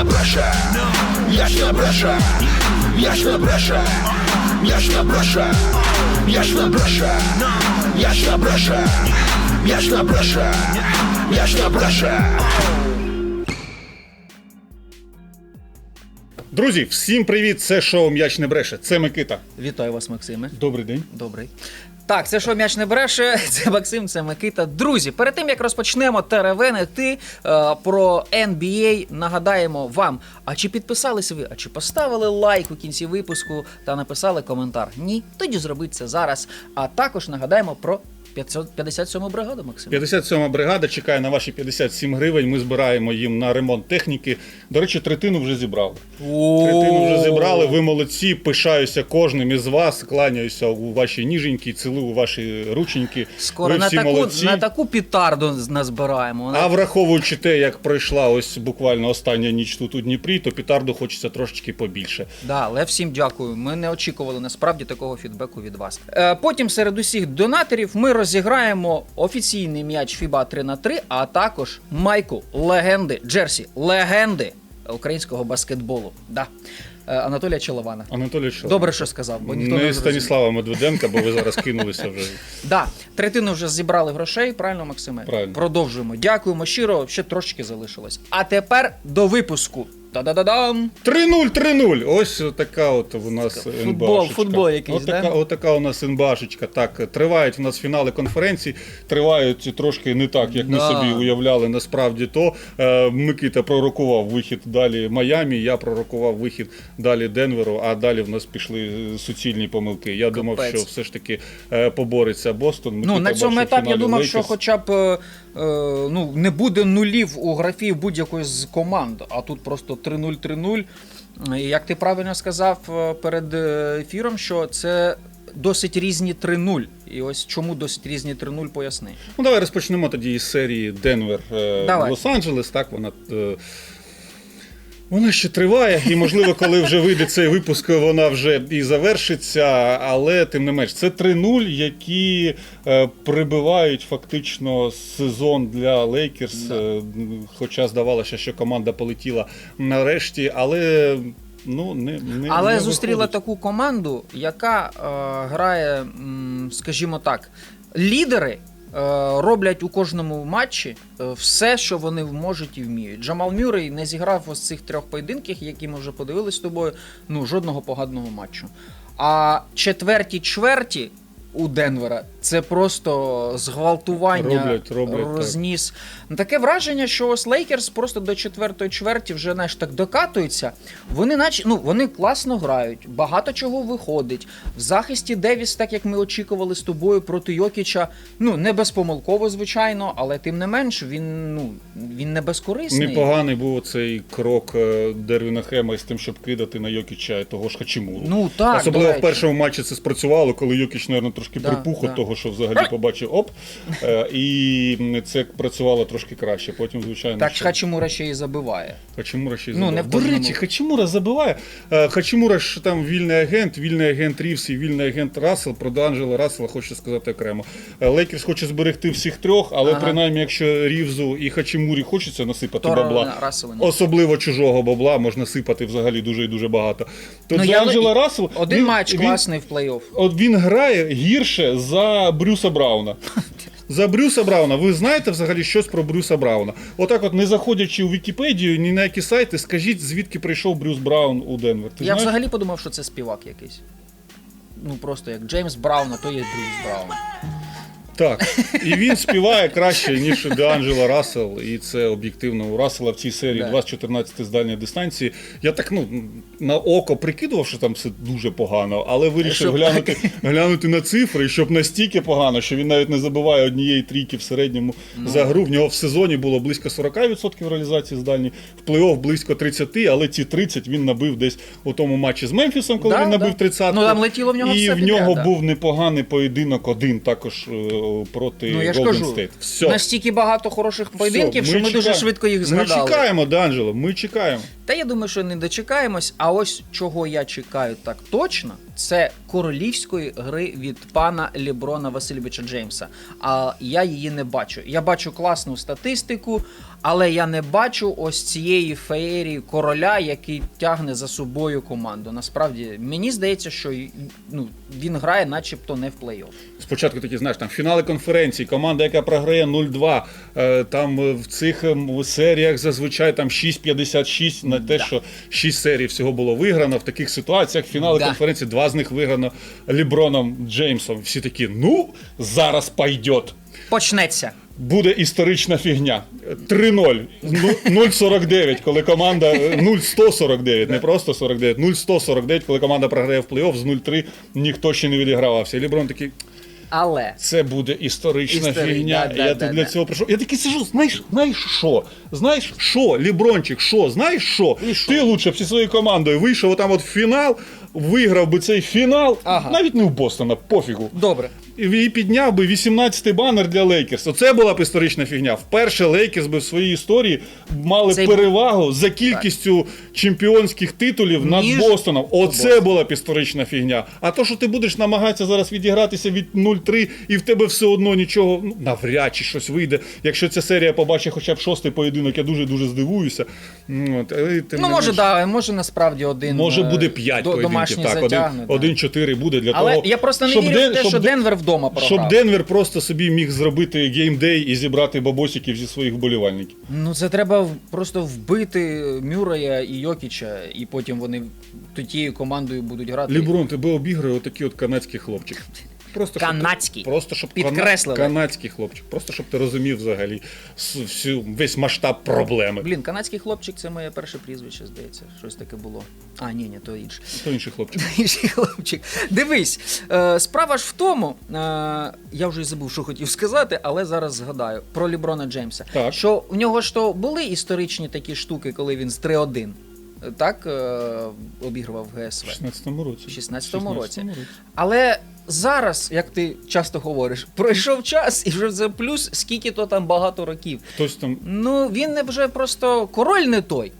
не бреше, я ж не бреше, я ж не бреше, я ж не бреше, я ж не бреше, я ж не бреше, я ж не бреше, я ж не бреше. Друзі, всім привіт! Це шоу М'яч не бреше. Це Микита. Вітаю вас, Максиме. Добрий день. Добрий. Так, це що м'яч не бреше. Це Максим, це Микита. Друзі, перед тим як розпочнемо теревенити е, про NBA, нагадаємо вам. А чи підписалися ви? А чи поставили лайк у кінці випуску та написали коментар? Ні, тоді зробіть це зараз. А також нагадаємо про 557 бригаду, Максим. 57-ма бригада чекає на ваші 57 гривень. Ми збираємо їм на ремонт техніки. До речі, третину вже зібрали. Третину вже зібрали. Ви молодці. Пишаюся кожним із вас. Кланяюся у ваші ніженьки, цілую у ваші рученьки. Скоро ви на всі таку, молодці. на таку пітарду назбираємо. А враховуючи те, як пройшла ось буквально остання ніч тут у Дніпрі, то пітарду хочеться трошечки побільше. Да, але всім дякую. Ми не очікували насправді такого фідбеку від вас. Е, потім серед усіх донаторів ми розіграємо офіційний м'яч FIBA 3 на 3 а також майку легенди, Джерсі, легенди українського баскетболу. Да. Е, Анатолія Чолована. Анатолій що? Добре, що сказав, бо ніхто не, не. Станіслава Медведенка, бо ви зараз кинулися вже. Да, третину вже зібрали грошей, правильно, Максиме? Правильно. Продовжуємо. Дякуємо щиро, ще трошки залишилось. А тепер до випуску. Та-да-да-дам! 3-0, 3-0. Ось така от у нас Футбол, НБАшечка. футбол якийсь, отака, да? отака у нас НБАшечка. Так, тривають у нас фінали конференції, тривають трошки не так, як ми Да. собі уявляли. Насправді то е, Микита пророкував вихід далі Майамі, я пророкував вихід далі Денверу, а далі в нас пішли суцільні помилки. Я думав, Капець. що все ж таки е, побореться Бостон. Ну, Микита на цьому в етапі я фіналі думав, що Лейкерс. хоча б е, ну, не буде нулів у графі будь-якої з команд, а тут просто 3-0-3-0. І Як ти правильно сказав е, перед е, ефіром, що це досить різні 3-0. І ось чому досить різні 3-0, поясни. Ну, давай розпочнемо тоді із серії Денвер е, Лос-Анджелес. Так, вона. Вона ще триває, і можливо, коли вже вийде цей випуск, вона вже і завершиться. Але тим не менш, це 3-0, які е, прибивають фактично сезон для Лейкерс. Да. Е, хоча здавалося, що команда полетіла нарешті, але ну не, не Але не зустріла виходить. таку команду, яка е, грає, м, скажімо так, лідери. Е, Роблять у кожному матчі е, все, що вони можуть і вміють. Джамал Мюррей не зіграв ось цих трьох поєдинків, які ми вже подивилися з тобою. Ну, жодного поганого матчу. А четверті чверті у Денвера це просто зґвалтування Роблять, роблять, розніс. Ну, Таке враження, що ось Лейкерс просто до четвертої чверті вже знаєш, так докатуються. Вони наче ну вони класно грають, багато чого виходить. В захисті Девіс, так як ми очікували з тобою проти Йокіча, ну не безпомилково, звичайно, але тим не менш він ну він не безкорисний. Непоганий був цей крок е, Дервіна Хема із тим, щоб кидати на Йокіча того ж Хачимуру. Ну так, Особливо в першому матчі це спрацювало, коли Йокіч, мабуть, трошки Да, припух від да. того, що взагалі побачив оп. Е, І це працювало трошки краще. Потім, звичайно, Так що Хачимура ще і забиває. Хачимура ще й Ну, не забиває. в До речі, Хачимура забиває. Е, Хачимура ж там вільний агент, вільний агент Рівс і вільний агент Рассел. Про Данджела Рассела хочу сказати окремо. Е, Лейкерс хоче зберегти всіх трьох, але Ага. принаймні, якщо Рівзу і Хачимурі хочеться насипати То бабла, Рассела особливо чужого бабла, можна сипати взагалі дуже і дуже багато. То Ну, ну, я- Рассел Один він- матч класний в плей-офф. Він грає гірше за Брюса Брауна. За Брюса Брауна. Ви знаєте взагалі щось про Брюса Брауна? Отак, от не заходячи у Вікіпедію, ні на які сайти, скажіть, звідки прийшов Брюс Браун у Денвер. Ти Я знаєш? взагалі подумав, що це співак якийсь. Ну просто як Джеймс Браун, а то є Брюс Браун. Так. І він співає краще, ніж Деанджела Рассел. І це об'єктивно у Рассела в цій серії Да. 2014 з дальньої дистанції. Я так ну на око прикидував, що там все дуже погано, але вирішив Щоб- глянути, глянути на цифри, щоб настільки погано, що він навіть не забиває однієї трійки в середньому Ну. за гру. В нього в сезоні було близько 40% реалізації з дальньої, в плей-офф близько 30%, але ці 30 він набив десь у тому матчі з Мемфісом, коли Да, він набив да. 30. Ну, там летіло в нього І все в підряд, нього да. був непоганий поєдинок один також е, проти Ну я ж Golden кажу, State. Все. настільки багато хороших поєдинків, що ми дуже швидко їх Ми чекаємо, Данджело, ми чекаємо. Та я думаю, що не дочекаємось. А ось чого я чекаю так точно, це королівської гри від пана Ліброна Васильовича Джеймса. А я її не бачу. Я бачу класну статистику, Але я не бачу ось цієї феєрії короля, який тягне за собою команду. Насправді, мені здається, що ну, він грає, начебто, не в плей-офф. Спочатку такі, знаєш, там фінали конференції, команда, яка програє 0-2, е, там е, в цих серіях зазвичай там 6-56 на те, Да. що 6 серій всього було виграно. В таких ситуаціях фінали Да. конференції, два з них виграно Ліброном Джеймсом. Всі такі, ну, зараз пойдет. Почнеться. Буде історична фігня. 3-0. Ну, 0-49, коли команда. е, 0-149, не просто 49, 0-149, коли команда програє в плей-офф з 0-3, ніхто ще не відігравався. І Ліброн такий. Але Це буде історична Історі- фігня. да, да, я да, тут для да. цього прийшов. Я такий сижу, знаєш, знаєш що? Знаєш що? Лібрончик, що? Знаєш що? І що? Ти лучше б зі своєю командою вийшов отам от в фінал, виграв би цей фінал, Ага. навіть не в Бостона, пофігу. добре. І підняв би 18-й банер для Лейкерс. Оце була б історична фігня. Вперше Лейкерс би в своїй історії мали Цей- перевагу за кількістю чемпіонських титулів над Ніж Бостоном. Оце була б історична фігня. А то, що ти будеш намагатися зараз відігратися від 0-3, і в тебе все одно нічого, ну навряд чи щось вийде. Якщо ця серія побачить хоча б шостий поєдинок, я дуже дуже здивуюся. Ну, От, тим Ну, може, менш, да, може насправді один. Може е, буде 5 до- поєдинків. Так, затягне, да. 1-4 буде для Але того. я просто не щоб вірю в те, що Денвер вдома програв. щоб Денвер просто собі міг зробити геймдей і зібрати бабосиків зі своїх вболівальників. Ну це треба просто вбити Мюрея і Йокіча, і потім вони тією командою будуть грати. Ліброн, тебе обіграє отакий от канадський хлопчик. Просто щоб Канадський. Просто щоб Підкреслили. канадський хлопчик. Просто щоб ти розумів взагалі всю, весь масштаб проблеми. Блін, канадський хлопчик це моє перше прізвище, здається. Щось таке було. А, ні, ні, то інше. То інший хлопчик. Інший хлопчик. Дивись, е, справа ж в тому, е, я вже й забув, що хотів сказати, але зараз згадаю про Ліброна Джеймса. Так. Що в нього ж то були історичні такі штуки, коли він з 3-1 е, так е, обігрував ГСВ. 16-му році. В 16-му році. 16-му Але зараз, як ти часто говориш, пройшов час і вже це плюс скільки то там багато років. Хтось там, Ну він не вже просто король не той.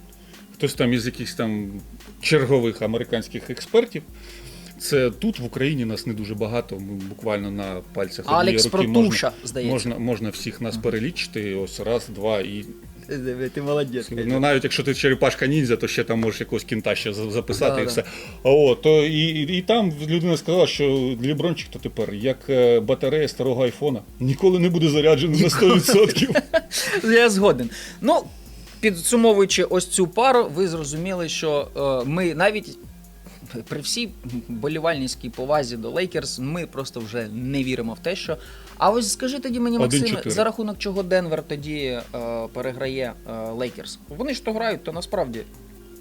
хтось там із якихось там чергових американських експертів. Це тут в Україні нас не дуже багато. Ми буквально на пальцях однієї Алекс руки Протуша, можна, здається. можна, можна всіх нас перелічити. Ось раз, два і Ти молодець. Ну, навіть якщо ти черепашка ніндзя, то ще там можеш якогось кінта ще записати Да, і все. А От, то і, і, і там людина сказала, що Лібрончик то тепер як е, батарея старого айфона. Ніколи не буде заряджений на 100%. Я згоден. Ну, підсумовуючи ось цю пару, ви зрозуміли, що е, ми навіть при всій болівальницькій повазі до Лейкерс, ми просто вже не віримо в те, що. А ось скажи тоді мені, Максим, 1-4. за рахунок чого Денвер тоді е, переграє е, Лейкерс? Вони ж то грають, то насправді.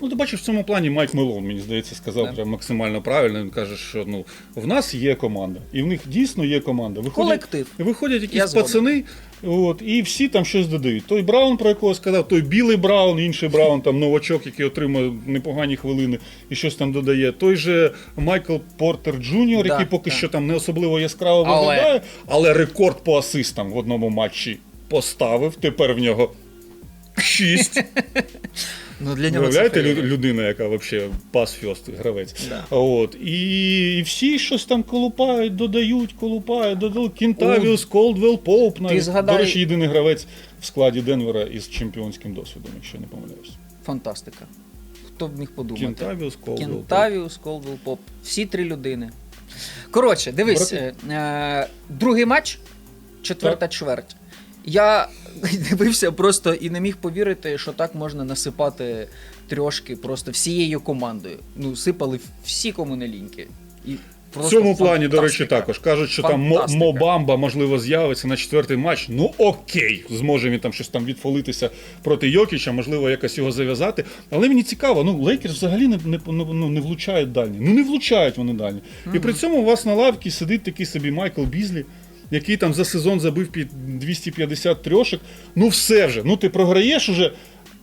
Ну, ти бачиш, в цьому плані Майк Мелон, мені здається, сказав Да. прям максимально правильно. Він каже, що ну, в нас є команда, і в них дійсно є команда. Виходять, Колектив. Виходять якісь згоден. пацани, от, і всі там щось додають. Той Браун, про якого сказав, той білий Браун, інший Браун, там новачок, який отримує непогані хвилини і щось там додає. Той же Майкл Портер Джуніор, Да, який поки да. що там не особливо яскраво Але- виглядає, але рекорд по асистам в одному матчі поставив. Тепер в нього шість. Ну, для Уявляєте, лю- людина, яка взагалі пас фьост гравець. Да. От. І, і всі щось там колупають, додають, колупають, додають. Кінтавіус, Колдвелл, Поуп. Навіть. згадай- До речі, єдиний гравець в складі Денвера із чемпіонським досвідом, якщо не помиляюсь. Фантастика. Хто б міг подумати? Кінтавіус, Колдвелл. Поуп. Кентавіус, Колвел Поп. Всі три людини. Коротше, дивись, Брати. е, е, другий матч, четверта чверть. Я дивився просто і не міг повірити, що так можна насипати трьошки просто всією командою. Ну, сипали всі кому не ліньки. І В цьому плані, до речі, також кажуть, що там Мобамба можливо з'явиться на четвертий матч. Ну окей, зможе він там щось там відфолитися проти Йокіча, можливо, якось його зав'язати. Але мені цікаво, ну Лейкерс взагалі не, не, ну, не влучають дальні. Ну не влучають вони дальні. І при цьому у вас на лавці сидить такий собі Майкл Бізлі. Який там за сезон забив під 250 трьошок. Ну все вже. Ну ти програєш уже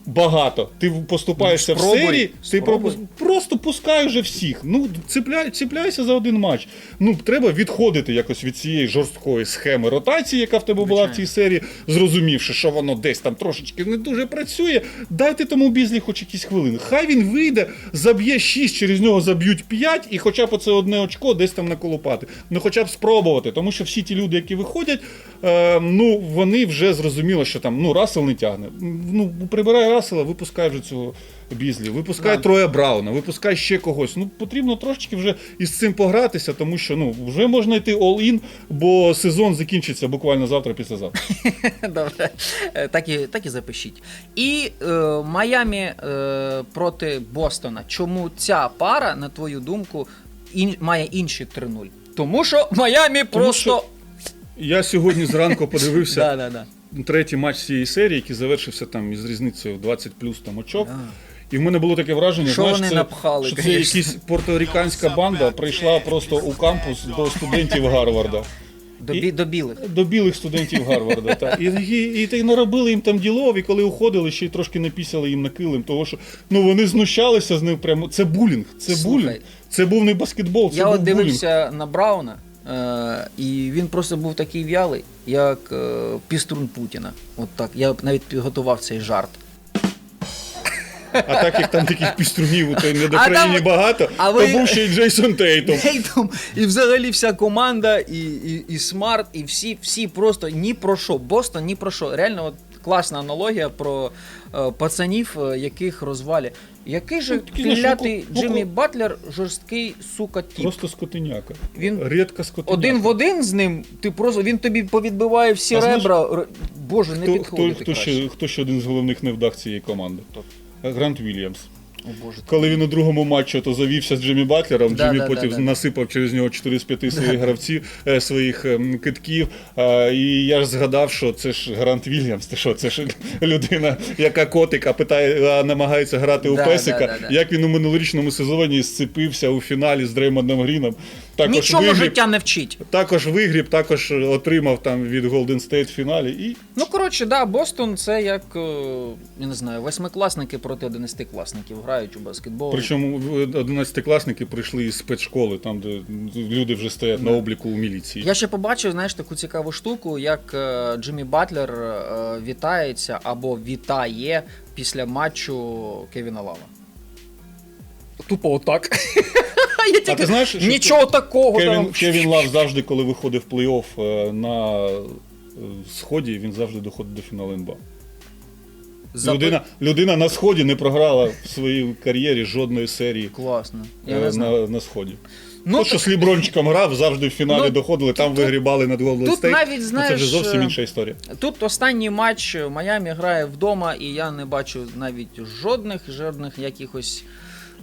багато. Ти поступаєшся Ну, спробуй, в серії. Ти пропу- просто пускай вже всіх. Ну, цепляй, цепляйся за один матч. Ну, треба відходити якось від цієї жорсткої схеми ротації, яка в тебе була в цій серії, зрозумівши, що воно десь там трошечки не дуже працює. Дайте тому бізлі хоч якісь хвилини. Хай він вийде, заб'є 6, через нього заб'ють 5, і хоча б оце одне очко десь там наколупати. Ну, хоча б спробувати, тому що всі ті люди, які виходять, е, ну вони вже зрозуміли, що там ну Рассел не тягне. Ну прибирай Рассела, випускай вже цього бізлі, випускай Да. Троя Брауна, випускай ще когось. Ну потрібно трошечки вже із цим погратися, тому що ну вже можна йти all-in, бо сезон закінчиться буквально завтра, післязавтра. Добре, Е, так і, так і запишіть. І е, Майамі е, проти Бостона. Чому ця пара, на твою думку, ін, має інші 3-0? Тому що Майамі просто. що- Я сьогодні зранку подивився. третій матч цієї серії, який завершився там із різницею 20 плюс там очок. І в мене було таке враження, Що знаєш, вони це, напхали, що це конечно. якась порторіканська банда прийшла просто у кампус до студентів Гарварда. До, І- до білих. До білих студентів Гарварда. Та. І, і, і, й наробили їм там ділов, і коли уходили, ще й трошки напісяли їм на килим, того що ну вони знущалися з ним прямо. Це булінг. Це Слухай, булінг. Це був не баскетбол, це Я був от булінг. дивився на Брауна, і він просто був такий в'ялий, як е, піструн Путіна. От так. Я навіть підготував цей жарт. А так як там таких піструнів у той недокраїні багато, а то ви- був ще й Джейсон Тейтом. Тейтом, і взагалі вся команда, і, і, і Смарт, і всі, всі просто ні про що. Бостон ні про що. Реально, от класна аналогія про е, пацанів, е, яких розвалі. Який же Ну, знаєш, клятий ну, Джиммі ну, Батлер жорсткий сука тіп. Просто скотиняка. Він Рідка скотиняка. один в один з ним, ти просто він тобі повідбиває всі А знаєш, ребра. Р- Боже, не Хто, хто, хто, краще. ще, хто ще один з головних невдах цієї команди? Хто? Грант Вільямс. Коли він у другому матчі то завівся з Джиммі Батлером, Да, Джиммі да, потім да, да. насипав через нього 4 з 5 своїх гравців, е, своїх ем, китків. Е, І я ж згадав, що це ж Грант Вільямс. Ти що, це ж людина, яка котика питає, намагається грати у Да, песика. да, да, да. Як він у минулорічному сезоні зцепився у фіналі з Дреймондом Гріном. Також Нічого вигріб, життя не вчить. також вигріб, також отримав там від Golden State в фіналі. І Ну, коротше, да, Бостон це як, е, я не знаю, восьмикласники проти одинадцятикласників грають у баскетбол. Причому одинадцятикласники прийшли із спецшколи, там де люди вже стоять на обліку у міліції. Я ще побачив, знаєш, таку цікаву штуку, як е, Джиммі Батлер е, вітається або вітає після матчу Кевіна Лава. Тупо отак. Я А ти знаєш, що Нічого такого Кевін, там. Кевін Лав завжди, коли виходив в плей-офф е, на е, сході, він завжди доходить до фіналу НБА. Запи- Людина, людина на сході не програла в своїй кар'єрі жодної серії Класно. е, Я не знаю. на, на сході. Ну, Ну, що з Лібрончиком грав, завжди в фіналі Ну, доходили, там тут- вигрібали над Golden тут State. навіть, Ну, знаєш, це вже зовсім інша історія. Тут останній матч Майамі грає вдома, і я не бачу навіть жодних, жодних якихось.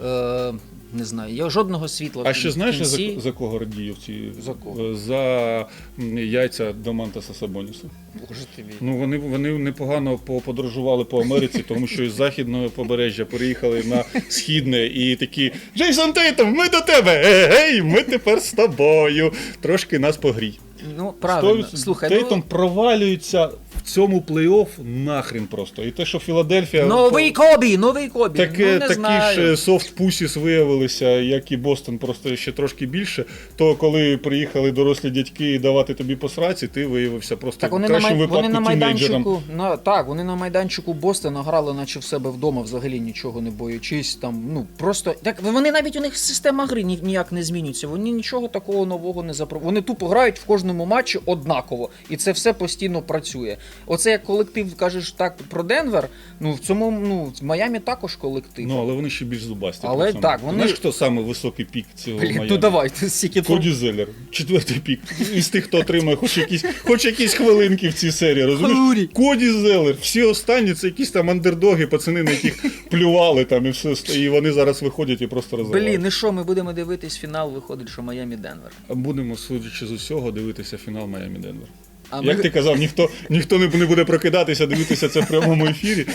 Е, не знаю, я жодного світла. А в ще знаєш, я кінці. за, за кого радію в цій За кого? е, за м, яйця Домантаса Сабоніса. Боже тобі. Ну вони, вони непогано по- подорожували по Америці, тому що із західного побережжя переїхали на східне і такі Джейсон Тейтом, ми до тебе! Гей, ми тепер з тобою. Трошки нас погрій. Ну, правильно. Сто- Слухай, Тейтом ну, провалюється цьому плей-офф нахрін просто. І те, що Філадельфія новий Кобі, новий Кобі. Таке, ну, не такі знаю. ж софт пусіс виявилися, як і Бостон, просто ще трошки більше. То коли приїхали дорослі дядьки давати тобі по сраці, ти виявився просто Так, вони в на, май... випадку вони на майданчику, на, так, вони на майданчику Бостона грали, наче в себе вдома, взагалі нічого не боючись. Там, ну, просто, так, вони навіть у них система гри ні- ніяк не змінюється. Вони нічого такого нового не запро... Вони тупо грають в кожному матчі однаково. І це все постійно працює. Оце як колектив кажеш так про Денвер. Ну в цьому ну, в Майамі також колектив. Ну, але вони ще більш зубасті. Але цьому. так, вони- Знаєш, хто саме високий пік цього Блін, Майами? ну давай, стільки Коді Зеллер, четвертий пік. Із тих, хто отримує хоч якісь, хоч якісь хвилинки в цій серії. Розумієш? Коді Зеллер, всі останні це якісь там андердоги, пацани, на яких плювали там і все. І вони зараз виходять і просто розривають. Блін, і що, ми будемо дивитись фінал, виходить, що Майамі Денвер. Будемо, судячи з усього, дивитися фінал Майами Денвер. А Як ми- ти казав, ніхто, ніхто не не буде прокидатися, дивитися це в прямому ефірі.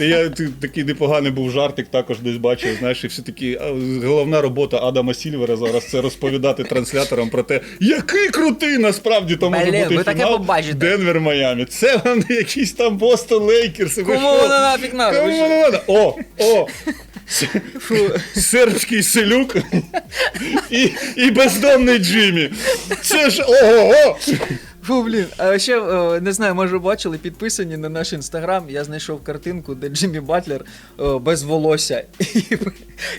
Я ти- такий непоганий був жартик, також десь бачив. Знаєш, і всі такі а, головна робота Адама Сільвера зараз це розповідати трансляторам про те, який крутий насправді то може Блін, бути ви таке фінал побачите. Денвер Майами. Це вони якісь там Бостон Лейкерс. Кому воно нафіг надо? Ви Кому що? воно надо? О, о! сербський селюк і, і бездомний Джиммі. Це ж ого-го! Фу, блін. А ще е, не знаю, може бачили, підписані на наш інстаграм. Я знайшов картинку, де Джиммі Батлер е, без волосся. І,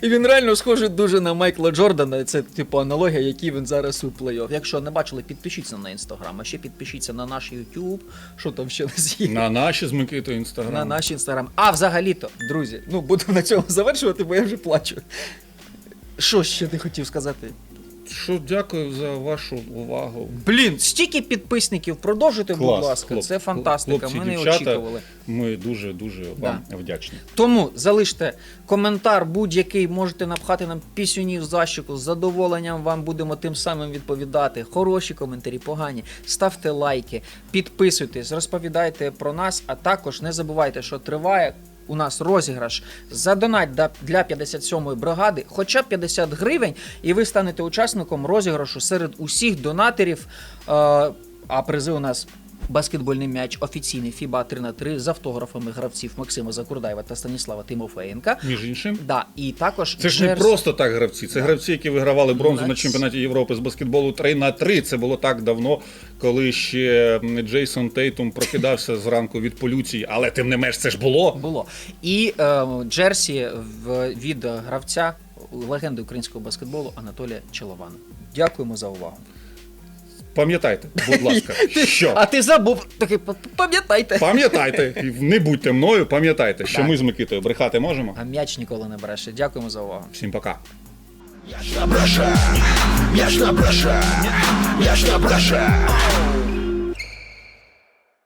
і він реально схожий дуже на Майкла Джордана. Це типу аналогія, який він зараз у плей-офф. Якщо не бачили, підпишіться на інстаграм, а ще підпишіться на наш YouTube. Що там ще нас є? На наші з Микитою інстаграм. На наш інстаграм. А взагалі-то, друзі, ну буду на цьому завершувати, бо я вже плачу. Що ще ти хотів сказати? Що дякую за вашу увагу. Блін, стільки підписників, продовжуйте, будь Клас, ласка. хлопці, це фантастика. хлопці, Ми не дівчата. очікували. Ми дуже дуже вам вдячні. Тому залиште коментар будь-який, можете напхати нам пісюнів з защику. З задоволенням вам будемо тим самим відповідати. Хороші коментарі, погані. Ставте лайки, підписуйтесь, розповідайте про нас, а також не забувайте, що триває. У нас розіграш за донать для 57-ї бригади, хоча б 50 гривень, і ви станете учасником розіграшу серед усіх донаторів. Е, а призи у нас Баскетбольний м'яч офіційний FIBA 3 на 3 з автографами гравців Максима Закурдаєва та Станіслава Тимофеєнка. Між іншим. Да, і також Це ж не джерс- просто так гравці. Це гравці, які вигравали бронзу на чемпіонаті Європи з баскетболу 3 на 3. Це було так давно, коли ще Джейсон Тейтум прокидався зранку від полюції, але тим не менш це ж було. було. І е, джерсі в, від гравця легенди українського баскетболу Анатолія Челована. Дякуємо за увагу. Пам'ятайте, будь ласка, що А ти забув такий пам'ятайте. пам'ятайте, не будьте мною, пам'ятайте, що Так. ми з Микитою брехати можемо. А м'яч ніколи не бреше. Дякуємо за увагу. Всім пока. М'яч на бреше, ж на бреше, ж на бреше.